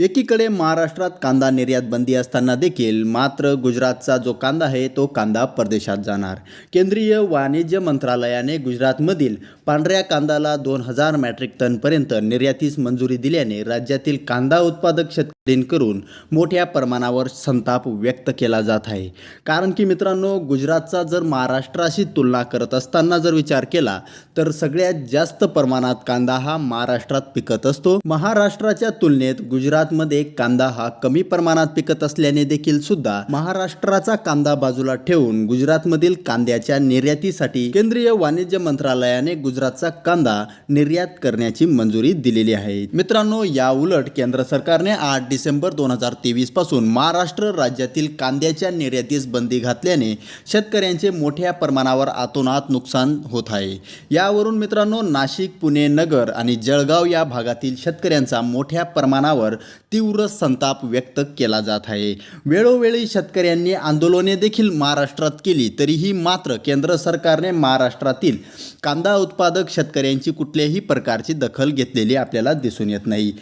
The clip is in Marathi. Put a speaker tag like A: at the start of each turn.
A: एकीकडे महाराष्ट्रात कांदा निर्यात बंदी असताना देखील मात्र गुजरातचा जो कांदा आहे तो कांदा परदेशात जाणार. केंद्रीय वाणिज्य मंत्रालयाने गुजरातमधील पांढऱ्या कांद्याला दोन हजार मॅट्रिक टनपर्यंत निर्यातीस मंजुरी दिल्याने राज्यातील कांदा उत्पादक करून मोठ्या प्रमाणावर संताप व्यक्त केला जात आहे. कारण की मित्रांनो गुजरातचा जर महाराष्ट्राशी तुलना करत असताना जर विचार केला तर सगळ्यात जास्त प्रमाणात कांदा हा महाराष्ट्रात पिकत असतो. महाराष्ट्राच्या तुलनेत गुजरातमध्ये कांदा हा कमी प्रमाणात पिकत असल्याने देखील सुद्धा महाराष्ट्राचा कांदा बाजूला ठेवून गुजरातमधील कांद्याच्या निर्यातीसाठी केंद्रीय वाणिज्य मंत्रालयाने गुजरातचा कांदा निर्यात करण्याची मंजुरी दिलेली आहे. मित्रांनो या उलट केंद्र सरकारने आठ डिसेंबर दोन हजार तेवीसपासून महाराष्ट्र राज्यातील कांद्याच्या निर्यातीस बंदी घातल्याने शेतकऱ्यांचे मोठ्या प्रमाणावर आतोनात नुकसान होत आहे. यावरून मित्रांनो नाशिक पुणे नगर आणि जळगाव या भागातील शेतकऱ्यांचा मोठ्या प्रमाणावर तीव्र संताप व्यक्त केला जात आहे. वेळोवेळी शेतकऱ्यांनी आंदोलने देखील महाराष्ट्रात केली तरीही मात्र केंद्र सरकारने महाराष्ट्रातील कांदा उत्पादक शेतकऱ्यांची कुठल्याही प्रकारची दखल घेतलेली आपल्याला दिसून येत नाही.